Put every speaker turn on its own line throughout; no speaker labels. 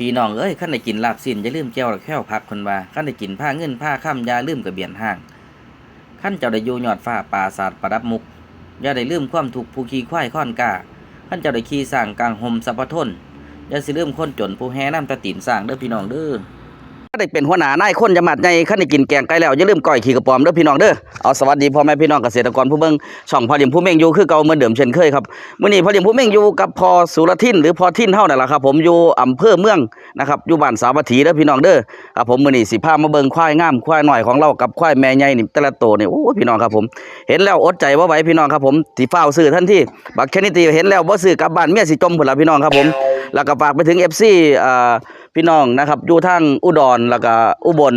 พี่น้องเอ้ยขั้นได้กินลาบสิ้นอย่าลืมแก้วและแค้วพักคนว่าขั้นได้กินผ้าเงินผ้าข่ำอย่าลืมกระเบียนห้างขั้นเจ้าได้อยู่ยอดฟ้าป่าศาสตร์ประดับมุกอย่าได้ลืมความถูกผู้ขี่ควายค้อนกาขั้นเจ้าได้ขี่สร้างกลางห่มสัพพทนอย่าสิลืมคนจนผู้แห่น้ำตะตินสร้างเด้อพี่น้องเด้อ ถ้าได้เป็นหัวหน้านายคนจะมัดใหญ่ขั้นได้กินแกงไก่แล้วอย่าลืมก้อยขี้กระป๋อมเด้อพี่น้องเด้อเอาสวัสดีพ่อแม่พี่น้องเกษตรกรผู้เบิ่งช่องพ่อเลี้ยงผู้เม่งอยู่คือเก่าเหมือนเดิมเช่นเคยครับมื้อนี้พ่อเลี้ยงผู้เม่งอยู่กับพ่อสุรทินหรือพ่อทินเฮานั่นแหละครับผมอยู่อำเภอเมืองนะครับอยู่บ้านสาวัตถีเด้อพี่น้องเด้อครับผมมื้อนี้สิพามาเบิ่งควายงามควายหน้อยของเรากับควายแม่ใหญ่นี่แต่ละตัวนี่โอ้พี่น้องครับผม เห็นแล้วอดใจบ่าไหวพี่น้องครับผมสิฟ้าวซื้อทันทีบักแค่นี้ตีเห็นแล้วบ่ซื้อกลับบ้านเมียสิจมพุ่นล่ะพี่น้องครับผมแล้วก็ฝากไปถึง FC อ่า พี่น้องนะครับอยู่ทางอุดรแล้วก็อุบล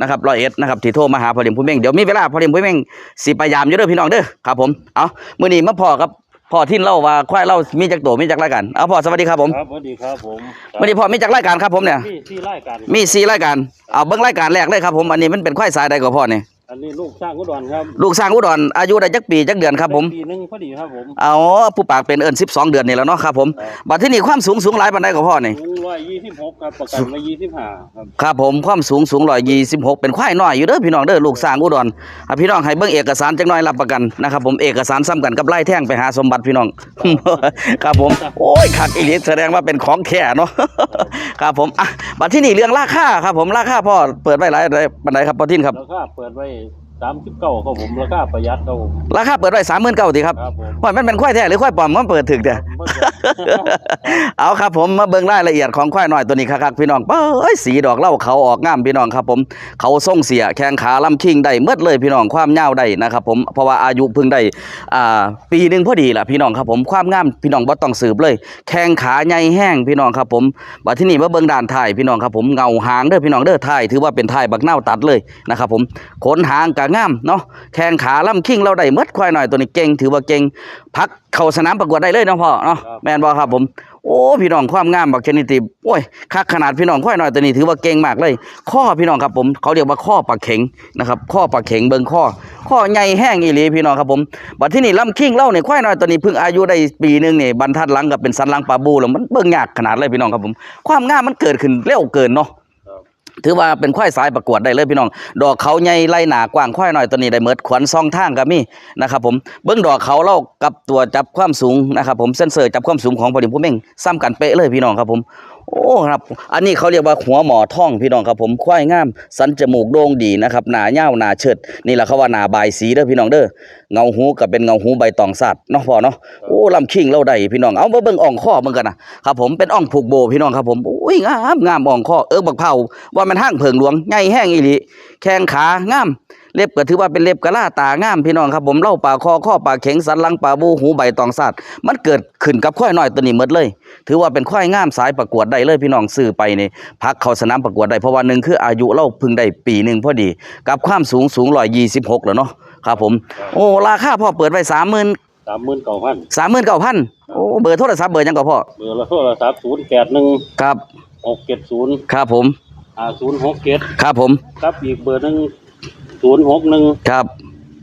นะครับร้อยเอ็ดนะครับที่โทรมาหาพอเลียมผู้เม่งเดี๋ยวมีเวลาพอเลียมผู้เม่งสิพยายามอยู่เด้อพี่น้องเด้อครับผมเอามื้อนี้มาพ่อกับพ่อทินเล่าว่าควายเล่ามีจักตัวมีจักรายการเอาพ่อสวัสดีครับผม
ครับสวัสดีครับผม
มื้อนี้พ่อมีจักรายการครับผมเนี่ย
ที่ที่ไล่กัน
มีสี่รายการเอาเบิ่งรายการแรกเลยครับผมอันนี้มันเป็นควายสายใดก็พ่อนี่
อันนี้ลูกสร้างกุดอนครับ
ลูกสร้างอุดรอายุได้จักปีจักเดือนครับผม
ปีหนึงพอดีครับผม
เอาผู้ปากเป็นเอิ้น12เดือนนี่แหล้วเนาะครับผม
ครับ
บัดที่นี่ความสูงสูงหลายปานใดก็พ่อนี่
สูงร้อยยี่สิบหกครับประกันมายี่สิบห้าครับ
ครับผมความสูงสูง126เป็นควายน้อยอยู่เด้อพี่น้องเด้อลูกสร้างอุดรอะพี่น้องให้เบิ่งเอกสารจักหน่อยรับประกันนะครับผมเอกสารซ้ำกันกับไล่แท่งไปหาสมบัติพี่น้องครับผมโอ้ยขัดอีหลีแสดงว่าเป็นของแค่เนาะครับผมอะบัดที่นี่เรื่องราคาครับผมราคาพ่อเปิดไว้หลายปานใดครับพ่อทินครับ
ราคาเปิดไว้ สามสิบเก้าครับผมราคาประหยัดครับผม
ราคาเปิดไว้39,000ติครับ
ครับผม
ว่ามันเป็นควายแท้หรือควายปลอมมันเปิดถึกแต่
มันจะ
เอาครับผมมาเบิ่งรายละเอียดของควายน้อยตัวนี้ครับพี่น้องเอ้ยสีดอกเหล่าเขาออกงามพี่น้องครับผม เขาทรงเสียแข้งขาลำคิงได้เมดเลยพี่น้องความยาวได้นะครับผมเพราะว่าอายุเพิ่งได้อ่าปีหนึงพอดีล่ะพี่น้องครับผมความงามพี่น้องบ่ต้องสืบเลย แข้งขาใหญ่แห้งพี่น้องครับผมบัดที่นี่มาเบิ่งด้านท้ายพี่น้องครับผมเงาหางเด้อพี่น้องเด้อท้ายถือว่าเป็นท้ายบักเน่าตัดเลยนะครับผมขนหางก็งามเนาะแข้งขาลำคิงเราได้เมดควายน้อยตัวนี้เก่งถือว่าเก่งพักเข้าสนามประกวดได้เลยเนาะพ่อเนาะแม่นบ่ครับผมโอ้พี่น้องความงามบักชนิดติโอ้ยคักขนาดพี่น้องค่อยหน่อยตัวนี้ถือว่าเก่งมากเลย ข้อพี่น้องครับผมเขาเรียกว่าข้อปลาเข็งนะครับ ข้อปลาเข็งเบิ่งข้อ ข้อใหญ่แห้งอีหลีพี่น้องครับผมบัดที่นี่ลำคิงเล่าเนี่ยค่อยหน่อยตัวนี้เพิ่งอายุได้ปีหนึงเนี่ยบรรทัดหลังกับเป็นสันหลังปลาบูแล้วมันเบิ่งยากขนาดเลยพี่น้องครับผม ความงามมันเกิดขึ้นเร็วเกินเนาะ ถือว่าเป็นควายสายประกวดได้เลยพี่น้อง ดอกเขาใหญ่ไล่หนากว้างควายหน่อยตัวนี้ได้เมิดขวัญซองทางก็มีนะครับผมเบื้องดอกเขาเล่ากับตัวจับความสูงนะครับผมเส้นเซอร์จับความสูงของพอดีผู้เม่งซ้ำกันเป๊ะเลยพี่น้องครับผมโอ้ครับ อันนี้เขาเรียกว่าหัวหมอท่องพี่น้องครับผมควายงาม สันจมูกโด่งดีนะครับหนาเย้าวหนาเชิด นี่แหละเขาว่าหนาบายสีเด้อพี่น้องเด้อเงาหูก็เป็นเงาหูใบตองสัตว์เนาะพ่อเนาะโอ้ลำคิงเล่าได้พี่น้องเอามาเบิ่งอ่องข้อเบิ่งกันนะครับผมเป็นอ่องผูกโบพี่น้องครับผมโอ้ยงามงามอ่องข้อเออบักเผาว่ามันห้างเพิงหลวงใหญ่แห้งอีหลีแข้งขางาม เล็บก็ถือว่าเป็นเล็บกะลาตางามพี่น้องครับผมเล่าปากคอข้อปากเข็งสันหลังปากบูหูใบตองสัตว์มันเกิดขึ้นกับควายน้อยตัวนี้หมดเลย ถือว่าเป็นควายงามสายประกวดได้เลยพี่น้องซื้อไปนี่พักเข้าสนามประกวดได้เพราะว่าหนึ่งคืออายุเล่าเพึ่งได้ปีหนึ่งพอดี กับความสูงสูงร้อยยี่สิบหกแล้วเนาะครับผม โอ้ราคาพ่อเปิดไว้สามหมื่น
สามหมื่นเก้าพัน
สามหมื่นเก้าพันโอ้เบอร์โทรศัพท์เบอร์หยังก็พ่อ
เบอร์ละโทรศัพท์ศูนย์แปดหนึ่ง
ครับ
หกเจ็ดศูนย์
ครับผม
อ่าศูนย์หกเจ็ด
ครับผม
ครับอีกเบอร์หนึ่ง ศูนย์หกหนึ่ง
ครับ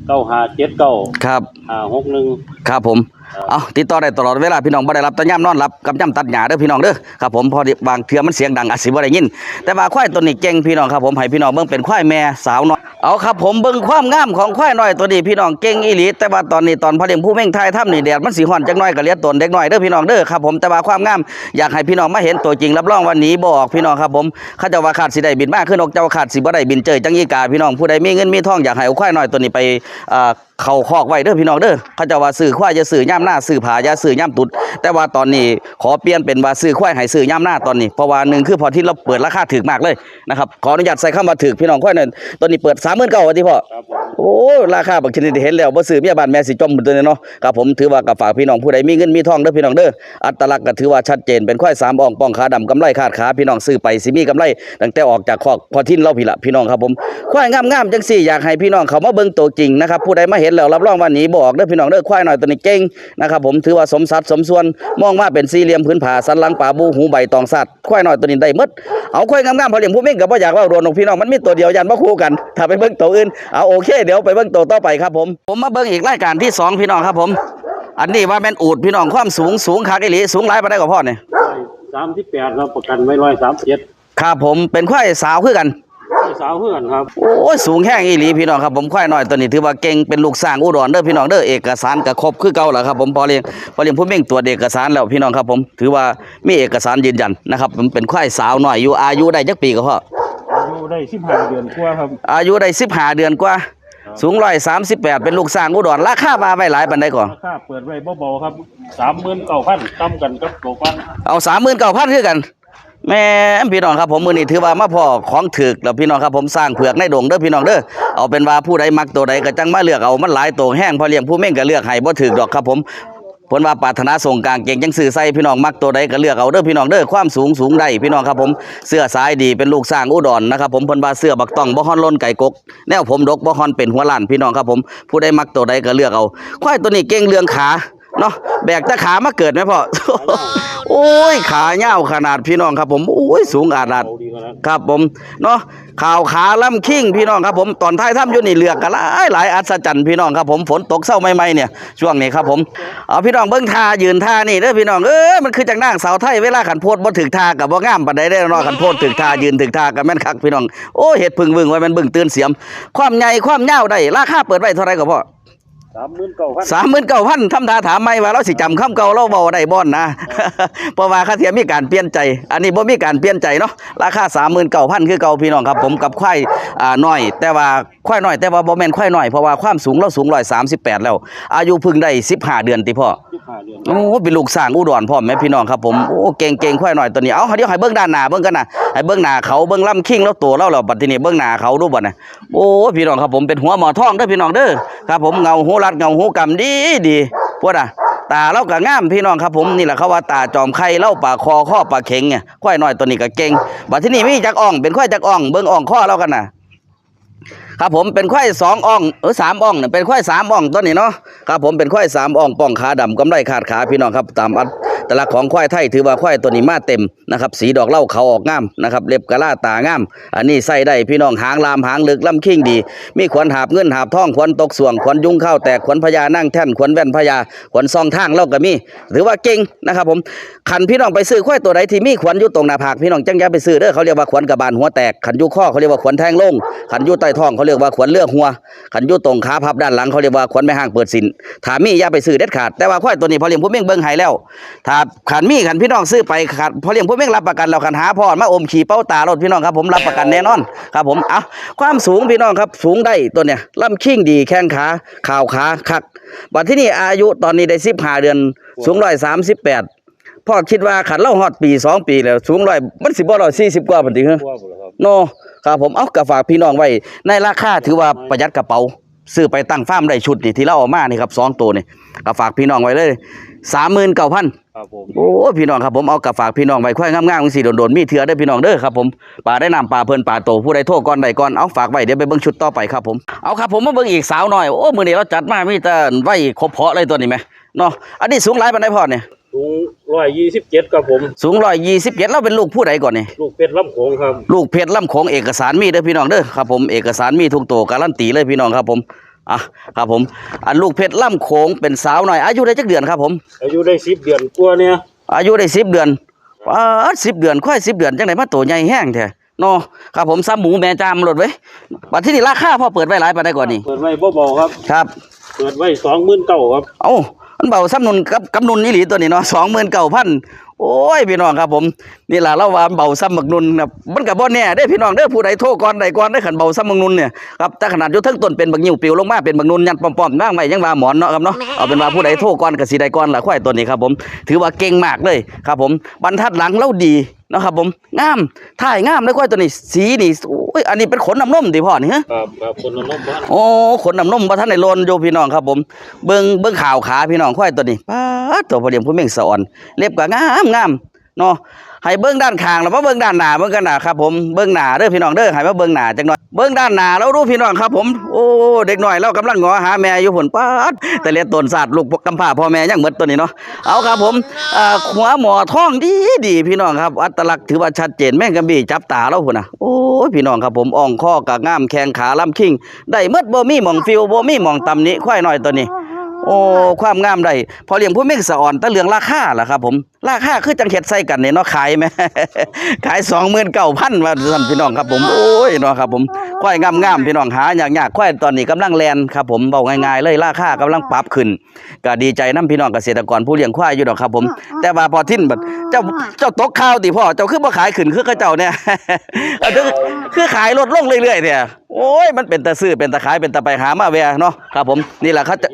เก้าห้าเจ็ดเก้า
ครับ
ห้าหกหนึ่ง
ครับผม เอาติดต่อได้ตลอดเวลาพี่น้องบ่ได้รับตะย่ำนอนรับกับย่ำตัดหญ้าเด้อพี่น้องเด้อครับผมพอดีบางเทื่อมันเสียงดังอาจสิบ่ได้ยิน แต่ว่าควายตัวนี้เก่งพี่น้องครับผมให้พี่น้องเบิ่งเป็นควายแม่สาวน้อยเอาครับผมเบิ่งความงามของควายน้อยตัวนี้พี่น้องเก่งอีหลีแต่ว่าตอนนี้ตอนพอเลี้ยงผู้เม่งทยถ้ำนี่แดดมันสิฮ้อนจักหน่อยก็เลี้ยตนเด็กน้อยเด้อพี่น้องเด้อครับผมแต่ว่าความงามอยากให้พี่น้องมาเห็นตัวจริงรับรองว่าหนีบ่อกพี่น้องครับผมเขาเจะว่าขาดสิได้บินมากขึ้นอกเจ้าขาดสิบ่ได้บินเจยจังอีกาพี่น้องผู้ใดมีเงินมีทองอยากให้เอาควายน้อยตัวนี้ไปเข้าคอกไว้เด้อพี่น้องเด้อเขาเจะว่าซื้อควายจะซื้อย่ามหน้าซื้อผายาซื้อย่ามตุด แต่ว่าตอนนี้ขอเปลี่ยนเป็นว่าซื้อควายให้ซื้อย่ามหน้าตอนนี้เพราะว่าหนึ่งคือพอที่เราเปิดราคาถูกมากเลยนะครับขออนุญาตใส่คำว่าถูกพี่น้องควายนั่นตอนนี้เปิด39,000ว่าที่พ่อ โอ้ราคาบางชนิดเห็นแล้วบ่ซื้อเมียบ้านแม่สิจมตัวเนาะครับผมถือว่ากับฝากพี่น้องผู้ใดมีเงินมีทองเด้อพี่น้องเด้ออัตลักษณ์ก็ถือว่าชัดเจนเป็นควายสามอ่องป้องขาดำกำไรขาดขาพี่น้องซื้อไปสิมีกำไรตั้งแต่ออกจากคอกพอทิ้นเราพี่ละพี่น้องครับผมควายงามๆจังสี่อยากให้พี่น้องเขามาเบิ่งตัวจริงนะครับผู้ใดมาเห็นแล้วรับรองว่าหนีบออกเด้อพี่น้องเด้อควายหน่อยตัวนี้เก่งนะครับผมถือว่าสมสัดสมส่วนมองมาเป็นสี่เหลี่ยมพื้นผาสันหลังป่าบูหูใบตองสัตว์ควายหน่อยตัวนี้ได้มดเอาควายงามๆพอเลี้ยงผู้เม่งก็บ่อยากว่าโดนของพี่น้องมันมีตัวเดียวยันบ่คู่กันถ้าไปเบิ่งตัวอื่นเอาโอเคเดี๋ยวไปเบิ่งตัวต่อไปครับผม ผมมาเบิ่งอีกรายการที่สองพี่น้องครับผม อันนี้ว่าแม่นอูดพี่น้องความสูงสูงคักอีหลีสูงหลายปานใดกว่าพ่อเนี่ย
สามสิบแปดเราประกันไว้ร้อยสามเจ็ด
ครับผมเป็นควายสาวคือกัน
สาวเพื่อนครับ
โอ้ยสูงแห้งอีหลีพี่น้องครับผมควายน้อยตัวนี้ถือว่าเก่งเป็นลูกสร้างอุดรเด้อพี่น้องเด้อเอกสารก็ครบคือเก่าแล้วครับผมพอเลี้ยงพอเลี้ยงผู้เม่งตรวจเอกสารแล้วพี่น้องครับผมถือว่ามีเอกสารยืนยันนะครับผมเป็นควายสาวน้อยอยู่อายุได้จักปีก็พอ
อายุได้สิบห้าเดือนกว่าครับ
อายุได้15เดือนกว่า สูง138เป็นลูกสร้างอุดรราคามาไว้หลายปานใดก่อน
ราคาเปิดไว้เบาๆครับสามหมื่นเก้าพันต่ำกันกับตัวกัน
เอา39,000คือกัน แม่นพี่น้องครับผมมื้อนี้ถือว่ามาพอของถึกแล้วพี่น้องครับผมสร้างเผือกในดงเด้อพี่น้องเด้อเอาเป็นว่าผู้ใดมักตัวใดก็จังมาเลือกเอามันหลายตัวแห้งพอเลี้ยงผู้เม่งก็เลือกให้บ่ถึกดอกครับผม ผลว่าปรารถนาส่งกลางเก่งจังสื่อใส่พี่น้องมักตัวใดก็เลือกเอาเด้อพี่น้องเด้อความสูงสูงได้พี่น้องครับผมเสื้อสายดีเป็นลูกสร้างอุดรนะครับผมเพิ่นว่าเสื้อบักต้องบ่ฮอนล้นไก่กกแนวผมดกบ่ฮอนเป็นหัวล้านพี่น้องครับผมผู้ใดมักตัวใดก็เลือกเอาควายตัวนี้เก่งเรื่องขาเนาะแบกแต่ขามาเกิดไหมพ่อ ยขาเหี่ยวขนาดพี่น้องครับผมโอ้ยสูงอาดาดครับผมเนาะข่าวขาล่ำคิงพี่น้องครับผมตอนท้ายถ้ำยู่นี่เลือกกันหลายหลายอัศจรรย์พี่น้องครับผมฝนตกเศร้าใหม่ๆเนี่ยช่วงนี้ครับผมเอาพี่น้องเบิ้งท่ายืนท่านี่เด้อพี่น้องเอ้ยมันคือจังนางสาวไทยเวลาขันโพดบ่ถึกท่ากับบ่งามปานใดได้นาะขันโพดถึกท่ายืนถึกท่ากับแม่นคักพี่น้องโอ้เฮ็ดพึ่งวึงไว้แมันบิ่งตื่นเสียม ความใหญ่ความยาวได้ราคาเปิดไว้เท่าไรก็พอ
สามหมื่นเก้าพัน
สามหมื่นเก้าพันทำท่าถามไม่ว่าเราสิจำคำเก่าเราเบาได้บ่อนนะ เพราะว่าค่าเทียมมีการเปลี่ยนใจ อันนี้บ่มีการเปลี่ยนใจเนาะราคาสามหมื่นเก้าพันคือเก่าพี่น้องครับผมกับควายอ่าน้อย แต่ว่าควายน้อยแต่ว่าบ่แม่นควายน้อยเพราะว่าความสูงเราสูงร้อยสามสิบแปดแล้ว อายุเพิ่งได้สิบห้าเดือนติพ่อ โอ้เป็นลูกสร้างอุดรพ่อมแม่พี่น้องครับผมโอ้เก่งเก่งควายน้อยตัวนี้เอาเดี๋ยวให้เบิ่งด้านหน้าเบิ่งกันนะให้เบิ่งหน้าเขาเบิ่งลำคิงแล้วตัวเราแล้วบัดทีนี้เบิ่งหน้าเขาดูบ่นะโอ้พี่น้องครับผมเป็นหัวหมอทองเด้อพี่น้องเด้อครับผมเงาหูรัดเงาหูกำดีดีพวกน่ะตาเราก็งามพี่น้องครับผมนี่แหละเขาว่าตาจอมไข่เล่าปากคอข้อปากเข็งเนี่ยควายน้อยตัวนี้ก็เก่งบัดทีนี้มีจักอ่องเป็นควายจักอ่องเบิ่งอ่องข้อเรากันน่ะ ครับผมเป็นควายสองอ่องเออสามอ่องเนี่ยเป็นควายสามอ่องตัวนี้เนาะครับผมเป็นควายสามอ่องป้องขาดำกำไรขาดขาพี่น้องครับตามอัด ตลักของควายไทยถือว่าควายตัวนี้มาเต็มนะครับสีดอกเหล้าเขาออกงามนะครับเล็บกะลาตางาม อันนี้ใส่ได้พี่น้องหางลามหางลึกลำคิงดี มีขวัญหาบเงินหาบทองขวัญตกส่วงขวัญยุงเข้าแตกขวัญพญานั่งแท่นขวัญแว่นพญาขวัญซองทางเล่าก็มีถือว่าเก่งนะครับผมขันพี่น้องไปซื้อควายตัวใดที่มีขวัญอยู่ตรงหน้าผากพี่น้องจังย่าไปซื้อเด้อเขาเรียกว่าขวัญกระบาลหัวแตกขันยู่ข้อเขาเรียกว่าขวัญแทงลงขันยู่ใต้ท้องเขาเรียกว่าขวัญเลือกหัวขันยู่ตรงขาพับด้านหลังเขาเรียกว่าขวัญไม่ห่างเปิดสินถามีอย่าไปซื้อเด็ดขาดแต่ว่าควายตัวนี้พอเลี้ยงผู้เม่งเบิ่งให้แล้วถ้าขันมีขันพี่น้องซื้อไปขันพอเลี้ยงผู้เม่งรับประกันแล้วขันหาพ่อมาอมขี่เป้าตารถพี่น้องครับผมรับประกันแน่นอนครับผมเอาความสูงพี่น้องครับสูงได้ตัวเนี้ยลำคิงดีแข้งขาข่าวขาคักบัดที่นี่อายุตอนนี้ได้สิบห้าเดือน สูงร้อยสามสิบแปดพ่อคิดว่าขันเล่าฮอดปีสองปีแล้วสูงร้อยมันสิบ่ร้อยสี่สิบกว่าปานติเหรอ
กว่าหมดแล้วครับ
โนครับผมเอากระฝากพี่น้องไว้ ในราคาถือว่าประหยัดกระเป๋าซื้อไปตั้งฟาร์มได้ชุดนี่ที่เราเอามานี่ครับสองตัวนี่กระฝากพี่น้องไว้เลยสามหมื่นเก้าพัน
ครับผม
โอ้พี่น้องครับผมเอากระฝากพี่น้องไว้ค่อยงามๆจังซี่โดนๆมีเถื่อเด้อพี่น้องเด้อครับผมป่าได้นำป่าเพิ่นป่าโตผู้ใดโทษก่อนใดก่อนเอาฝากไว้เดี๋ยวไปเบิ่งชุดต่อไปครับผมเอาครับผมมาเบิ่งอีกสาวหน่อยโอ้มื้อนี้เราจัดมามีแต่ไว้ครบเพาะเลยตัวนี้แหมเนาะอันนี้สูงหลายปานใดพ่อเนี่ย
สูงร้อยยี่สิบเจ็ดครับผม
สูง127เราเป็นลูกผู้ใดก่อนนี่
ลูกเป็ดลำโขงครับ
ลูกเพชรล่ำโขงเอกสารมีเด้อพี่น้องเด้อครับผมเอกสารมีทุกตัวการันตีเลยพี่น้องครับผม อะครับผม อันลูกเพชรล่ำโขงเป็นสาวหน่อยอายุได้จักเดือนครับผม
อายุได้สิบเดือนกว่าเนี่ย
อายุได้สิบเดือนอ่าสิบเดือนค่อยสิบเดือนจังไดมาตัวใหญ่แห้งแท้เนาะครับผมซ้ำหมูแม่จามรถไว้ยบัดที่นี่ราคาพ่อเปิดไว้หลายปานใดก่อนนี่
เปิดไว้เบาๆครับ
ครับ
เปิดไว้สองหมื่นเก้าครับ
เอ้ามันเบาซ้ำนุนกับกับนุนนี่หลีตัวนี้เนาะสองหมื่นเก้าพัน โอ้ยพี่น้องครับผมนี่ล่ะเราว่าเบาซ้ำบักนุนนะมันกับบ่แน่เด้อพี่น้องเด้อผู้ใดโทรก่อนใดก่อนได้ขันเบาซ้ำบักนุนเนี่ยครับแต่ขนาดอยู่เทั้งต้นเป็นบักนิ้วปิวลงมาเป็นบักนุนยันป้อมๆบ้างไหมยังว่าหมอนเนาะครับเนาะเอาเป็นว่าผู้ใดโทรก่อนกับสีใดก่อนล่ะควายตัวนี้ครับผมถือว่าเก่งมากเลยครับผมบรรทัดหลังเราดีเนาะครับผมงามถ่ายงามเลยควายตัวนี้ สีนี่โอ้ยอันนี้เป็นขนน้ำนมติพ่อนี่ฮะ
ครับครับคนละน้องบ้าน
โอ้ขนน้ำนมบ่ทันได้โลนอยู่พี่น้องครับผม เบิ่งเบิ่งข่าวขาพี่น้องควายตัวนี้ป๊าดตัวพอดียมผู้เม่งสะอ่อน เล็บก็งามงามเนาะ ให้เบิ่งด้านข้างแล้วมาเบิ่งด้านหน้าเบิ่งกันหน้าครับผมเบิ่งหน้าเด้อพี่น้องเด้อให้มาเบิ่งหน้าจังหน่อยเบิ่งด้านหน้าแล้วรู้พี่น้องครับผมโอ้เด็กหน้อยเรากำลังงอหาแม่อยู่ผลป๊าดแต่เลียนต้นศาสตร์ลูกกำพร้าพ่อแม่ยังหมดตัวนี้เนาะเอาครับผมหัวหมอท้องดีดีพี่น้องครับอัตลักษณ์ถือว่าชัดเจนแม่งกำบี้จับตาเราพุ่นนะโอ้พี่น้องครับผมอ่องข้อกะงามแข้งขาลำคิงได้หมดบ่มีหม่องฟิวบ่มีหม่องตำนี้ควายน้อยตัวนี้ โโอ้ความงามได้พอเลี้ยงผู้เม่งสะอ่อนแตะเรื่องราคาล่ะครับผมราคาคือจังเฮ็ดใส่กันเนี่ยเนาะขายไหมขาย29,000ว่าท่านพี่น้องครับผมโอ้ยเนาะครับผมควายงามๆพี่น้องหายากๆควายตอนนี้กำลังแลนครับผมเว้าง่ายๆเลยราคากำลังปรับขึ้น ก็ดีใจนํพี่น้องเกษตรกรผู้เลี้ยงควายอยู่ดอกครับผม แต่ว่าพอทิ้นบัดเจ้าเจ้าตกข้าวติพ่อเจ้าคือบ่ขายขึ้นคือเขาเจ้าเนี่ยเอาเด้อคือขายลดลงเรื่อยๆเนี่ยโอ้ยมันเป็นตาซื้อเป็นตาขายเป็นตาไปหามาแวเนาะครับผมนี่แหละเขาจะ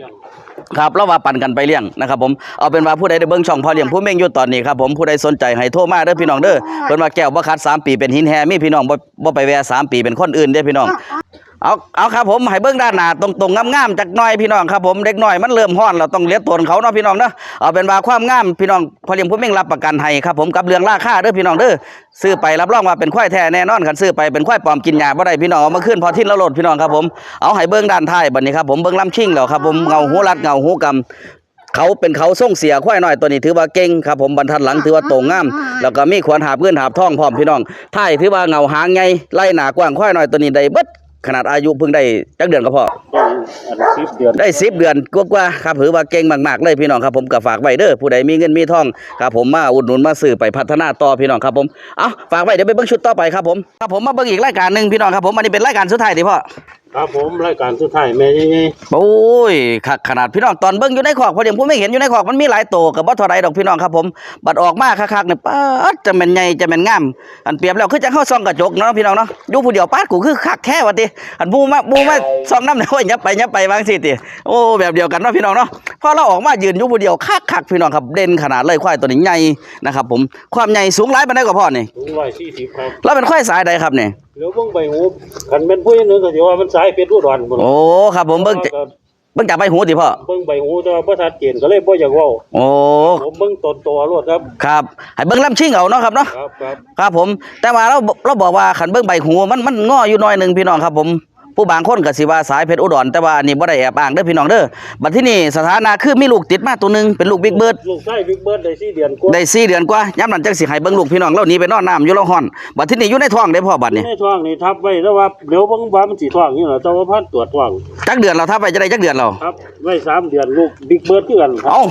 ครับแล้วว่าปั่นกันไปเลี้ยงนะครับผมเอาเป็นว่าผู้ใดได้เบิ่งช่องพ่อเลี้ยงผู้เม่งอยู่ตอนนี้ครับผมผู้ใดสนใจให้โทรมาเด้อพี่น้องเด้อเพิ่นว่าแก้วบ่คัด3ปีเป็นหินแฮมีพี่น้องบ่บ่ไปแวะ3ปีเป็นคนอื่นเด้อพี่น้อง เอาเอาครับผมให้เบิ่งด้านหน้าตรงๆงามๆจักหน่อยพี่น้องครับผมเด็กน้อยมันเริ่มฮ้อนเราต้องเลี้ยงตนเขาเนาะพี่น้องเนาะเอาเป็นว่าความงามพี่น้องพ่อเลี้ยงผู้เม่งรับประกันให้ครับผมกับเรื่องราคาเด้อพี่น้องเด้อซื้อไปรับรองว่าเป็นควายแท้แน่นอนคันซื้อไปเป็นควายปลอมกินหญ้าบ่ได้พี่น้องเอามาขึ้นพอทิ้นแล้วโหลดพี่น้องครับผมเอาให้เบิ่งด้านท้ายบัดนี้ครับผมเบิ่งลำชิงแล้วครับผมเงาหูรัดเงาหูกำเขาเป็นเขาส่งเสียควายน้อยตัวนี้ถือว่าเก่งครับผมบรรทัดหลังถือว่าโตงาม แล้วก็มีขวานหาบเพื่อนหาบท่องพร้อมพี่น้องท้ายถือว่าเงาหางไงไล่หนากว้างควายน้อยตัวนี้ได้เบิด ขนาดอายุเพิ่งได้จักเดือนก็พอ
อันสิบเดือน
ได้สิบเดือนกว่าๆครับถือว่าเก่งมากๆเลยพี่น้องครับผมก็ฝากไว้เด้อผู้ใดมีเงินมีทองครับผมมาอุดหนุนมาซื้อไปพัฒนาต่อพี่น้องครับผมเอาฝากไว้เดี๋ยวไปเบิ่งชุดต่อไปครับผมครับผมมาเบิ่งอีกรายการหนึ่งพี่น้องครับผมอันนี้เป็นรายการสุดท้ายที่พ่อ
ครับผมรายการสุดท้ายแม่ใหญ่
โอ้ยขขนาดพี่น้องตอนเบิ่งอยู่ในขอกพอเดี๋ยวผมไม่เห็นอยู่ในขอกมันมีหลายโตกับบ่เท่าไรดอกพี่น้องครับผมบัดออกมาคักๆเนี่ยป๊าดจะแม่นใหญ่จะแม่นงามอันเปรียบแล้วคือจังเข้าซองกระจกเนาะพี่น้องเนาะอยู่ผู้เดียวปาดกูคือคักแท้ว่าติอันบูมาบูมาซองน้ำเนี่ยโอ้ยยับไปยับไปวางสิติโอ้แบบเดียวกันเนาะพี่น้องเนาะพอเราออกมายืนอยู่ผู้เดียวคักๆพี่น้องครับเด่นขนาดเลยควายตัวนี้ใหญ่นะครับผมความใหญ่สูงหลายปานใดกว่าพ่อนี่
ๆสูงร้อยสี่สิบครับ
แล้วเป็นควายสายใดครับเนี่ย
เดี๋ยวเบิ่งใบหูคันเป็นผู้หนึงก็สิว่ามันสายเป็ดอุดรพุ่น
โอ้ครับ ผมเบิ่ง
ก็
เบิ่งจากใบหูติพ่อ
เบิ่งใบหูแต่ว่าบ่ชัดเจนก็เลยบ่อยากเว้า
โอ้
ผมเบิ่งต้นตัวรวดครับ
ครับให้เบิ่งลำชิงเอาเนาะครับเนาะ
ครับครับ
ครับผม แต่ว่าเราเราบอกว่าขันเบิ้งใบหูมันมันงออยู่หน้อยหนึ่งพี่น้องครับผม ผู้บางคนก็สิว่าสายเพชรอุดรแต่ว่าอันนี้บ่ได้แอบอ้างเด้อพี่น้องเด้อบัดที่นี่สถานะคือมีลูกติดมาตัวหนึงเป็นลูกบิ๊กเบิร์ด
ลูกชายบิ๊กเบิร์ดได้สี่เดือนกว่า
ได้4เดือนกว่าย้ำนั้นจังสิให้เบิ่งลูกพี่น้องเราหนีไปนอนน้ำอยู่แล้วฮ้อนบัดที่นี่อยู่ในท้องได้พ่อบัดนี่
ในท้องนี่ทับไว้แล้วว่าเดี๋ยวเบิ่งว่ามันสิท้องนี่เหรอแต่ว่าพันตรวจท้อง
จักเดือนเราถ้าไปจะได้จักเดือนเรา
ครับไว้สามเดือนลูกบิ๊กเบิร์ดคือกันครับ
เอ้า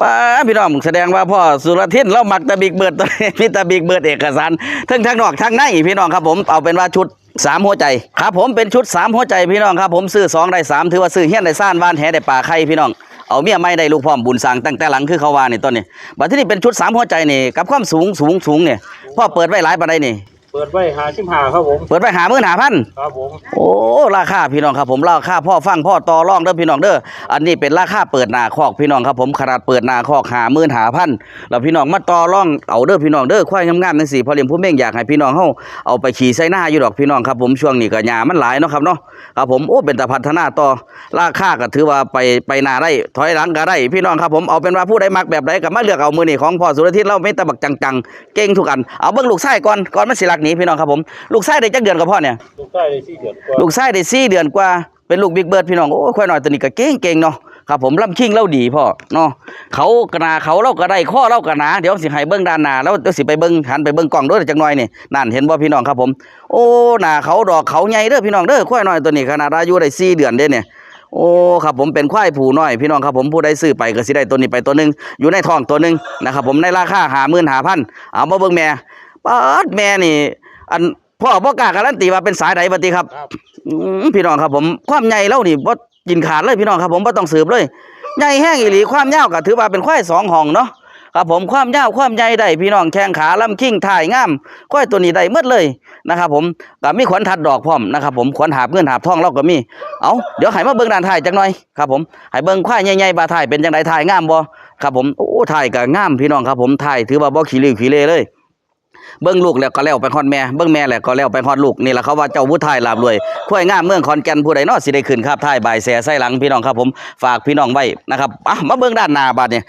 ป้าพี่น้องแสดงว่าพ่อสุรทินเรามักแต่บิ๊กเบิร์ดตัวนี้มีแต่บิ๊กเบิร์ดเอกสารทั้งทางนอกทางในพี่น้องครับผมเอาเป็นว่าชุด สามหัวใจครับผมเป็นชุดสามหัวใจพี่น้องครับผมซื้อสองได้สามถือว่าซื้อเฮี้ยนได้ซ่านว่านแหได้ป่าไข่พี่น้องเอาเมียไม่ได้ลูกพร้อมบุญสั่งตั้งแต่หลังคือเขาว่านี่ต้นนี่บัดที่นี่เป็นชุดสามหัวใจนี่กับความสูงสูงสูงเนี่ยพ่อเปิดไว้หลายปานไดนี่
เปิดไว้หาชิมหาครับผม
เปิดไว้หามื่นหาพัน
ครับผม
โอ้ ราคาพี่น้องครับผมราคาพ่อฟังพ่อต่อรองเด้อพี่น้องเด้ออันนี้เป็นราคาเปิดหน้าคอกพี่น้องครับผมขนาดเปิดหน้าคอกหาหมื่นหาพันแล้วพี่น้องมาต่อรองเอาเด้อพี่น้องเด้อควายงามๆจังซี่พอเลี้ยงผู้เม่งอยากให้พี่น้องเฮาเอาไปขี่ไส้หน้าอยู่ดอกพี่น้องครับผมช่วงนี้ก็หญ้ามันหลายเนาะครับเนาะครับผมโอ้เป็นตาพัฒนาต่อราคาก็ถือว่าไปไปหน้าได้ถอยหลังก็ได้ พี่น้องครับผมเอาเป็นว่าผู้ใดมักแบบใดก็มาเลือกเอามือนี่ของพ่อสุรทิศเราไม่ตะบักจังๆเก่งทุกอันเอาเบิ่งลูกไส้ก่อนก่อนมันสิลักหนีพี่น้องครับผมลูกไส้ได้จักเดือนกับพ่อเนี่ย
ลูกชายได้สี่เดือนกว่า
ลูกชายได้สี่เดือนกว่าเป็นลูกบิ๊กเบิร์ดพี่น้องโอ้ยควายน้อยตัวนี้ก็เก่งเก่งๆเนาะครับผมลำชิงเล่าดีพ่อเนาะเขากระนาเขาเล่าก็ได้ข้อเล่าก็หนาเดี๋ยวสิให้เบิ้งด้านหน้าแล้วเดี๋ยวสิไปเบิ้งหันไปเบิ้งกล้องด้วยจักหน่อยนี่นั่นเห็นบ่พี่น้องครับผม โอ้หน้าเขาดอกเขาใหญ่เด้อพี่น้องเด้อควายน้อยตัวนี้ขนาดอายุได้สี่เดือนเด้เนี่ยโอ้ครับผมเป็นควายผูน้อยพี่น้องครับผมผู้ใดซื้อไปก็สิได้ตัวนี้ไปตัวหนึงอยู่ในท้องตัวหนึงนะครับผมในราคาหาหมื่นหาพันเอามาเบิ้งแม่ ป๊าดแม่นี่ อันพ่อบ่กล้าการันตีว่าเป็นสายใดบัดนี้ครับ
ครับ
อืมพี่น้องครับผมความใหญ่เล่านี่บ่กินขาดเลยพี่น้องครับผมบ่ต้องสืบเลยใหญ่แห้งอีหลีความยาวก็ถือว่าเป็นควายสองห้องเนาะครับผมความยาวความใหญ่ได้พี่น้องแข้งขาลำคิงถ่ายงามควายตัวนี้ได้หมดเลยนะครับ ผมก็มีขวัญทัดดอกพร้อมนะครับ ผมขวัญหาบเงินหาบทองเราก็มี เอาเดี๋ยวให้มาเบิ่งด้านท้ายจักหน่อยครับผมให้เบิ่งควายใหญ่ๆบาท้ายเป็นจังไดถ่ายงามบ่ครับผมโอ้ถ่ายก็งามพี่น้องครับผมถ่ายถือว่าบ่ขี้ริ้วขี้เลเลย เบิ้งลูกแล้วก็แล้วไปฮอดแม่เบิ้งแม่แล้วก็แล้วไปฮอดลูกนี่แหละเขาว่าเจ้าผู้ไทยลาบรวยข้อยงามเมืองขอนแก่นผู้ใดเนาะสิได้ขึ้นครับท้ายบ่ายแสไส้หลังพี่น้องครับผมฝากพี่น้องไว้นะครับอะมาเบิ้งด้านหน้าบัดนี่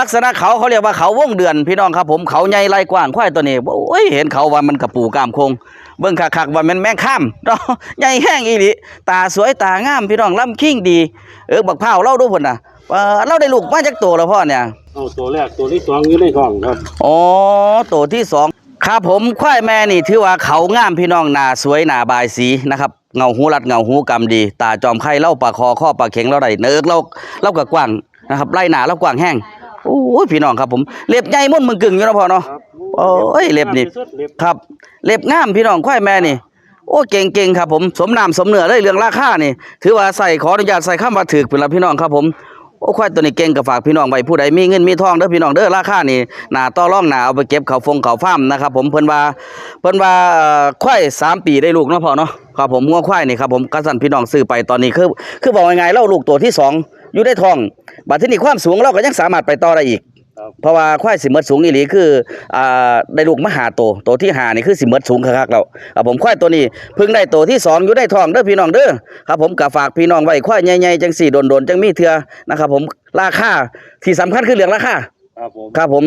ลักษณะเขาเขาเรียกว่าเขาวงเดือนพี่น้องครับผมเขาใหญ่ไรกว้างควายตัวนี้โอ้ยเห็นเขาว่ามันกระปูกล้ามโคงเบิ้งคักๆว่ามันแม่งข้ามเนาะใหญ่แห้งอีหลีตาสวยตางามพี่น้องลำคิงดีเออบักพร้าวเล่าดูพุ่นน่ะว่าเราได้ลูกมาจากตัวแล้วพ่อเนี่ย
เอาตัวแรกตัวที่สองอยู่ในท้องครับ
อ๋อ ตัวที่สอง ครับผมควายแม่นี่ถือว่าเขางามพี่น้องหนาสวยหนาบายสีนะครับเงาหูรัดเงาหูกำดี ตาจอมไข่เล่าปากคอข้อปากเข็งเราได้เนิกเราเราก็กว้างนะครับไล่หนาเรากว้างแห้งโอ้ยพี่น้องครับผมเล็บใหญ่มุ่นมึงกึ่งอยู่นะพ่อเนาะโอ้ยเล็บนี่ครับเล็บงามพี่น้องควายแม่นี่โอ้เก่งเก่งครับผมสมน้ำสมเนื้อเลยเรื่องราคานี่ ถือว่าใส่ขออนุญาตใส่คำว่าถือเป็นละพี่น้องครับผม โอ้ควายตัวนี้เก่งกับฝากพี่น้องไว้ผู้ใดมีเงินมีทองเด้อพี่น้องเด้อราคานี่หนาต่อร่องหนาเอาไปเก็บเขาฟงเขาฟ้ามนะครับผมเพิ่นว่าเพิ่นว่าเอ่อควายสามปีได้ลูกเนาะพ่อเนาะครับผมงัวควายนี่ครับผมกระสันพี่น้องซื้อไปตอนนี้คือ คือบอกยังไงเล่าลูกตัวที่สองอยู่ได้ทองบัดที่นี่ความสูงเราก็ยังสามารถไปต่อได้อีก เพราะว่าควายสิเมดสูงอีหลีคืออ่าได้ลูกมาหาโตวตัวที่หานี่คือสิเมดสูงคักๆแล้วครับผมควายตัวนี้เพิ่งได้โตวที่สองอยู่ได้ทองเด้อพี่น้องเด้อครับ ผมก็ฝากพี่น้องไว้ควายใหญ่ๆจังสี่โดนๆจังมีเทื่อนะครับผมราคาที่สำคัญคือเรื่องราคา
ครับผม
ครับผม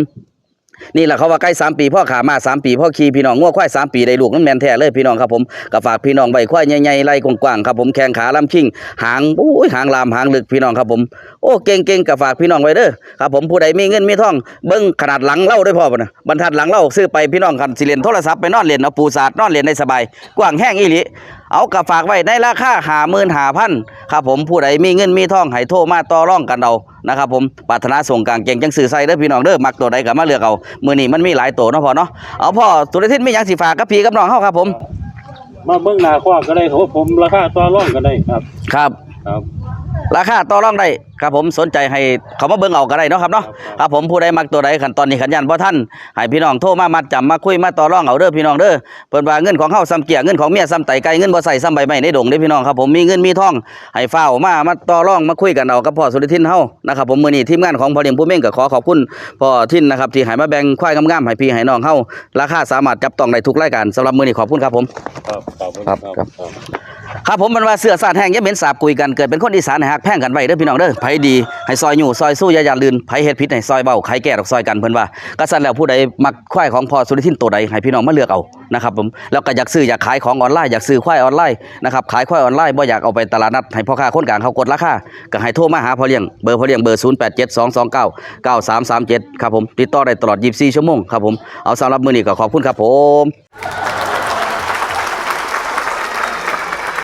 นี่แหละเขาว่าใกล้สามปีพ่อขามาสามปีพ่อขี่พี่น้องง้วควายสามปีได้ลูกนั่นแมนแท้เลยพี่น้องครับผมก็ฝากพี่น้องใบควายใหญ่ๆไล่กว้างๆครับผมแข้งขาลำคิงหางโอ้ยหางลามหางลึกพี่น้องครับผมโอ้เก่งๆก็ฝากพี่น้องไว้เด้อครับผมผู้ใดมีเงินมีทองเบิ้งขนาดหลังเล่าได้พอป่ะนะบรรทัดหลังเล่าซื้อไปพี่น้องกันสิเรียนโทรศัพท์ไปนอนเรียนเอาปูสาดนอนเรียนได้สบายกว้างแห้งอีหลีเอากระฝากไว้ในราคาหาหมื่นหาพันครับผมผู้ใดมีเงินมีทองให้โทรมาต่อรองกันเอา นะครับผมปรารถนาส่งกลางเก่งจังสื่อใส่เด้อพี่น้องเด้อมักตัวใดก็มาเลือกเอามือนี้มันมีหลายตัวเนาะพ่อเนาะเอาพ่อสุรทินมีหยังสิฝากกับพี่กับน้องเฮาครับผม
มาเบิ่งหน้าคว้าก็ได้ครับผมราคาต่อรองก็ได้ครับ
ครับ
ครับ
ราคาต่อรองได้ครับผมสนใจให้เขามาเบิ่งเอาก็ได้เนาะครับเนาะครับผมผู้ใดมักตัวใดขันตอนนี้ขันยันบ่ท่านให้พี่น้องโทรมามัดจำมาคุยมาต่อรองเอาเด้อพี่น้องเด้อเพิ่นว่าเงินของเฮาซ้ำเกียเงินของเมียซ้ำไตไก่เงินบ่ใส่ซ้ำใบไม้ในดงเด้อพี่น้องครับผมมีเงินมีทองให้ฟ้ามามาต่อรองมาคุยกันเอากับพ่อสุริทินเฮานะครับผมมื้อนี้ทีมงานของพ่อเลี้ยงผู้เม่งก็ขอขอบคุณพ่อทินนะครับที่ให้มาแบ่งควายงามๆให้พี่ให้น้องเฮาราคาสามารถจับต้องได้ทุกรายการสำหรับมื้อนี้ขอบคุณครับผม
ครับขอบคุณ
ครับ
ครับ
ครับผมมันว่าเสือสาดแห้งอย่าเหม็นสาบกุยกันเกิดเป็นคนอีสานให้ฮักแพ่งกันไว้เด้อพี่น้องเด้อไผดีให้ซอยอยู่ซอยสู้อย่าหยาดลืนไผเฮ็ดผิดให้ซอยเบาใครแก่ดอกซอยกันเพิ่นว่าก็สั่นแล้วผู้ใดมักควายของพ่อสุริทินตัวใดให้พี่น้องมาเลือกเอานะครับผมแล้วก็อยากซื้ออยากขายของออนไลน์อยากซื้อควายออนไลน์นะครับขายควายออนไลน์บ่อยากเอาไปตลาดนัดให้พ่อค้าคนกลางเขากดราคาก็ให้โทรมาหาพ่อเลี้ยงเบอร์พ่อเลี้ยงเบอร์ 0872299337 ครับผมติดต่อได้ตลอด 24 ชั่วโมงครับผมเอาสำหรับมื้อนี้ก็ขอบคุณครับผม